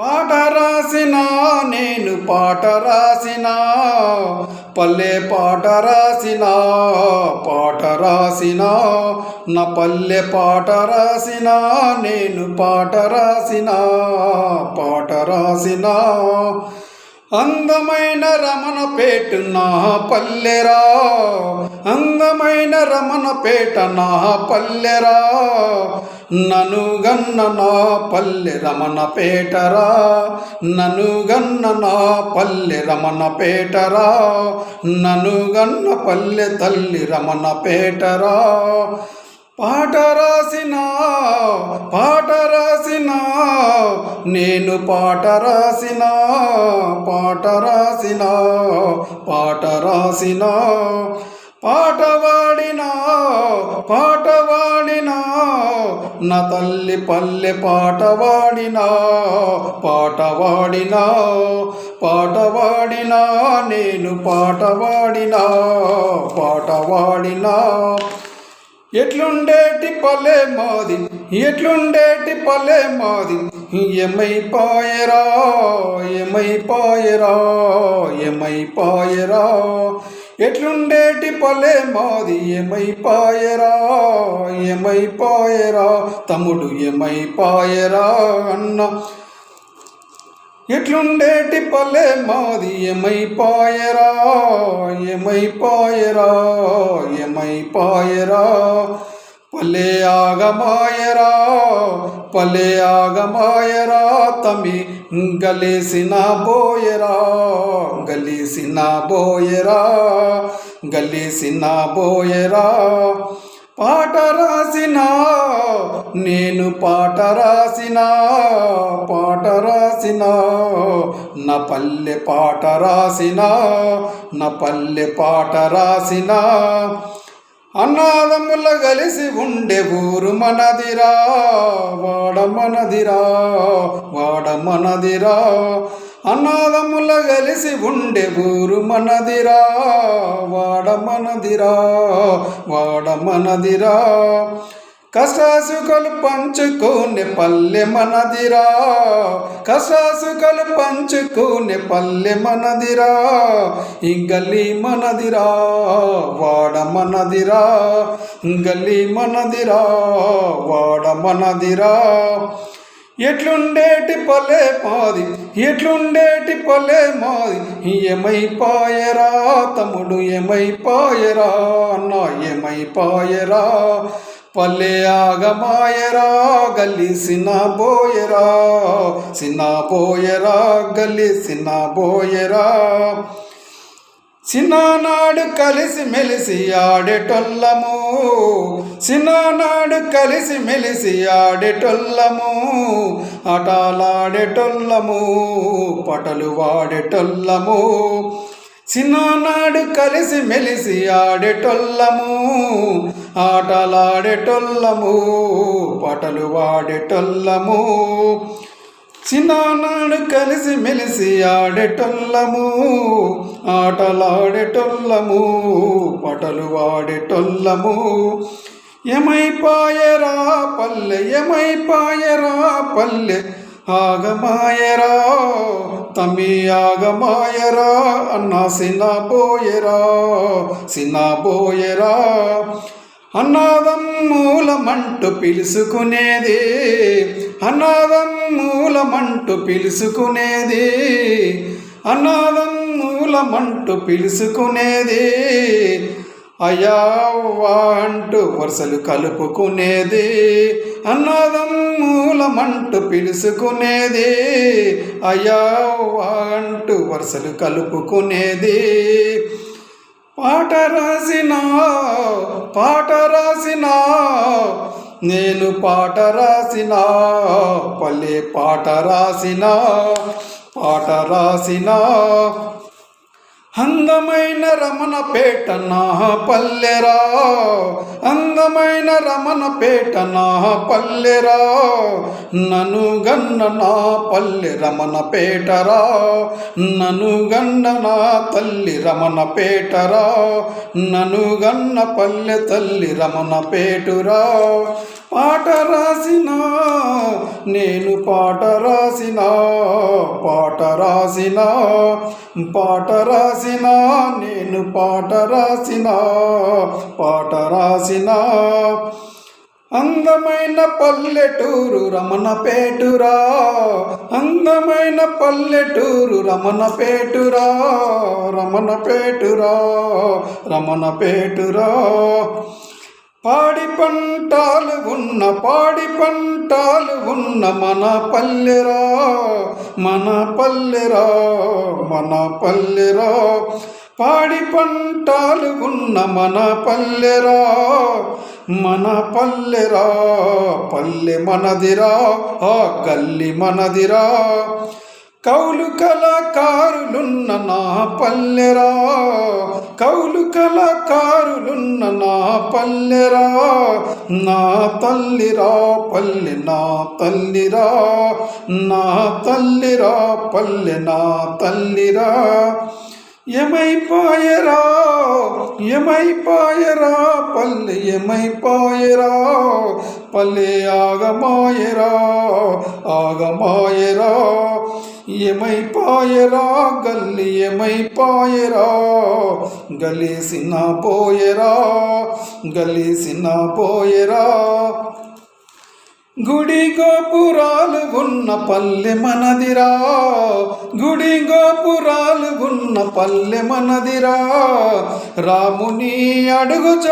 పాట రాసినా నేను పాట రాసినా పల్లె పాట రాసినా పాట రాసినా నా పల్లె పాట రాసినా నేను పాట రాసినా పాట రాసినా అందమైన రమణ పేట నా పల్లెరా. అందమైన రమణ పేట నా పల్లెరా. నను గన్న నా పల్లె రమణ పేటరా. నను గన్న నా పల్లె రమణ పేటరా. నను గన్న పల్లె తల్లి రమణ పేటరా. పాట రాసినా పాట రాసినా నేను పాట రాసినా పాట రాసినా పాట రాసినా పాట వాడినా పాట వాడినా నా తల్లి పల్లె పాట వాడినా పాట వాడినా పాట వాడినా నేను పాట వాడినా పాట వాడినా ఎట్లుండేటి పల్లె మాది? ఎట్లుండేటి పల్లె మాది? ఏమైపోయరా? ఏమైపోయరా? ఏమైపోయరా? ఎట్లుండేటి పల్లె మాది? ఏమైపోయరా? ఏమైపోయరా? తమ్ముడు ఏమైపోయరా? అన్న ఇట్లుండేటి పల్లె మాది? ఏమైపాయరా? ఏమైపాయరా? ఏమైపాయరా? పల్లె ఆగమాయరా? పల్లె ఆగమాయరా? తమి గలేసిన బోయరా? గలేసిన బోయరా? గలేసిన బోయరా? పాట రాసిన నేను పాట రాసిన పాట రాసిన. నా పల్లె పాట రాసిన నా పల్లె పాట రాసిన. అన్నాదముల కలిసి ఉండే ఊరు మనదిరా వాడ మనదిరా వాడ మనదిరా. అన్నదమ్ముల కలిసి ఉండే ఊరు మనదిరా వాడ మనదిరా వాడ మనదిరా. కష్టాసుకలు పంచుకునే పల్లె మనదిరా కష్టాసుకలు పంచుకునే పల్లె మనదిరా. ఇంగలి గల్లీ మనదిరా వాడ మనదిరా. గల్లీ మనదిరా వాడ మనదిరా. ఎట్లుండేటి పల్లె మాది? ఎట్లుండేటి పల్లె మాది? ఏమైపాయరా తమ్ముడు ఏమైపాయరా? అన్న ఏమైపాయరా? పల్లె ఆగమాయరా గల్లి సిన్న బోయరా సిన్న బోయరా గల్లి సిన్న బోయరా చిన్ననాడు కలిసి మెలిసి ఆడేటొల్లము చిన్ననాడు కలిసి మెలిసి ఆడేటొల్లము ఆటలాడేటొల్లము పటలు వాడేటొల్లము చిన్ననాడు కలిసి మెలిసి ఆడేటొల్లము ఆటలాడేటొల్లము పటలు వాడేటొల్లము చిన్ననాడు కలిసి మెలిసి ఆడేటొల్లము ఆటలాడేటొల్లము పటలు వాడేటొల్లము ఏమైపాయరా పల్లె ఏమైపాయరా పల్లె ఆగమాయరా తమి ఆగమాయరా అన్న సినా పోయరా సినా పోయరా. పిలుసుకునేది. అన్నాదం మూలమంటూ పిలుసుకునేది. అన్నాదం మూలమంటూ పిలుసుకునేది. అయ్యా అంటూ వరుసలు కలుపుకునేది. అన్నాదం మూలమంటూ పిలుసుకునేది. అయ్యా అంటూ వరుసలు కలుపుకునేది. పాట రాసిన పాట రాసిన నేను పాట రాసిన పల్లె పాట రాసిన పాట రాసిన అందమైన రమణ పేట నా పల్లెరా. అందమైన రమణ పేట నా పల్లెరా. నను గన్న నా పల్లె రమణ పేటరా. నను గన్న నా తల్లి రమణ పేటరా. నను గన్న పల్లె తల్లి రమణ పేటురా. పాట రాసిన నేను పాట రాసిన పాట రాసిన పాట రాసిన నేను పాట రాసిన పాట రాసిన. అందమైన పల్లెటూరు రమణ పేటురా అందమైన పల్లెటూరు రమణ పేటురా రమణ పేటురా రమణ పేటురా పాడి పంటాలు ఉన్న పాడి పంటాలు ఉన్న మన పల్లెరా మన పల్లెరా మన పల్లెరా. పాడి పంటాలు ఉన్న మన పల్లెరా మన పల్లెరా. పల్లె మనదిరా ఆ గల్లి మనదిరా. కౌలు కళాకారులున్న నా పల్లెరా. కౌలు కళాకారులున్న నా పల్లెరా. నా తల్లిరా పల్లె నా తల్లిరా. నా తల్లిరా పల్లె నా తల్లిరా. ఏమైపోయరా? ఏమైపోయరా? పల్లె ఏమైపోయరా? పల్లె ఆగమాయరా ఆగమాయరా. ఎమైపాయరా గల్లి ఎమైపాయరా గలీసిన పోయరా? గలీసిన పోయరా? గుడి గోపురాలు ఉన్న పల్లె మనదిరా. గుడి గోపురాలు ఉన్న పల్లె మనదిరా. రాముని అడుగు